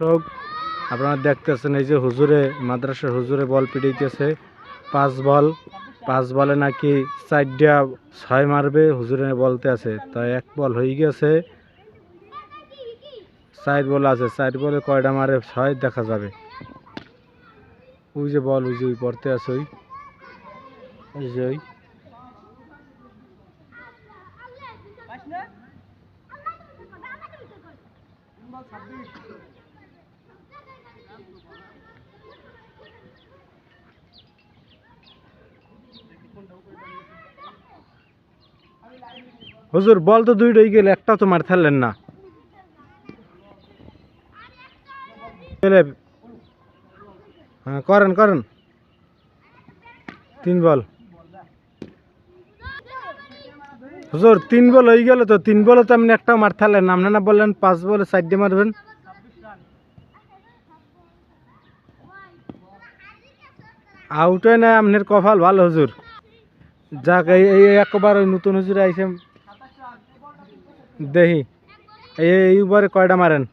দর্শক, আপনারা দেখতেছেন এই যে হুজুরে, মাদ্রাসার হুজুরে বল পিটাইতেছে। পাঁচ বল, পাঁচ বলে নাকি চারটা ছয় মারবে, হুজুরে বলতে আছে। তাই এক বল হয়ে গেছে। চার বল আছে, চার বলে কয়টা মারে? ছয়, দেখা যাবে। ওই যে বল, ওই যে ওই পড়তে আছে ওই। যে ওই। হুজুর, বল তো দুইটাই গেলে, একটা তো মার থাকলেন না। হ্যাঁ করেন করেন। তিন বল। হুজুর, তিন বল হয়ে গেল তো, তিন বলে তো আপনি একটাও মার আপনি না। বললেন পাঁচ বলে সাইডে মারবেন। আউটে না, আপনার কপাল ভালো, হুজুর। যাক, এই একবার ওই নতুন হুজুর আইসে দেখি। এই এইবারে কয়টা মারেন?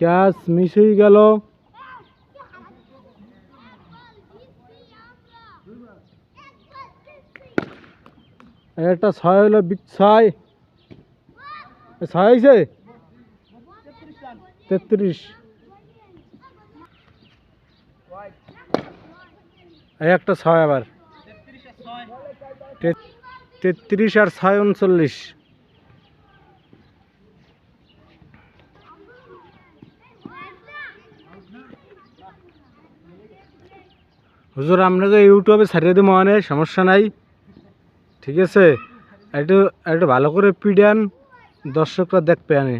ক্যাশ মিস হয়ে গেল। একটা ছয় হলো বিগ ছয় ছয় হয়েছে? তেত্রিশ। একটা ছয় আবার। তে- তেত্রিশ আর ছয় উনচল্লিশ। হুজুর আপনাকে ইউটিউবে ছাড়িয়ে দেবো মানে সমস্যা নাই। ঠিক আছে? একটু একটু ভালো করে পিডান দর্শকরা দেখবে আমি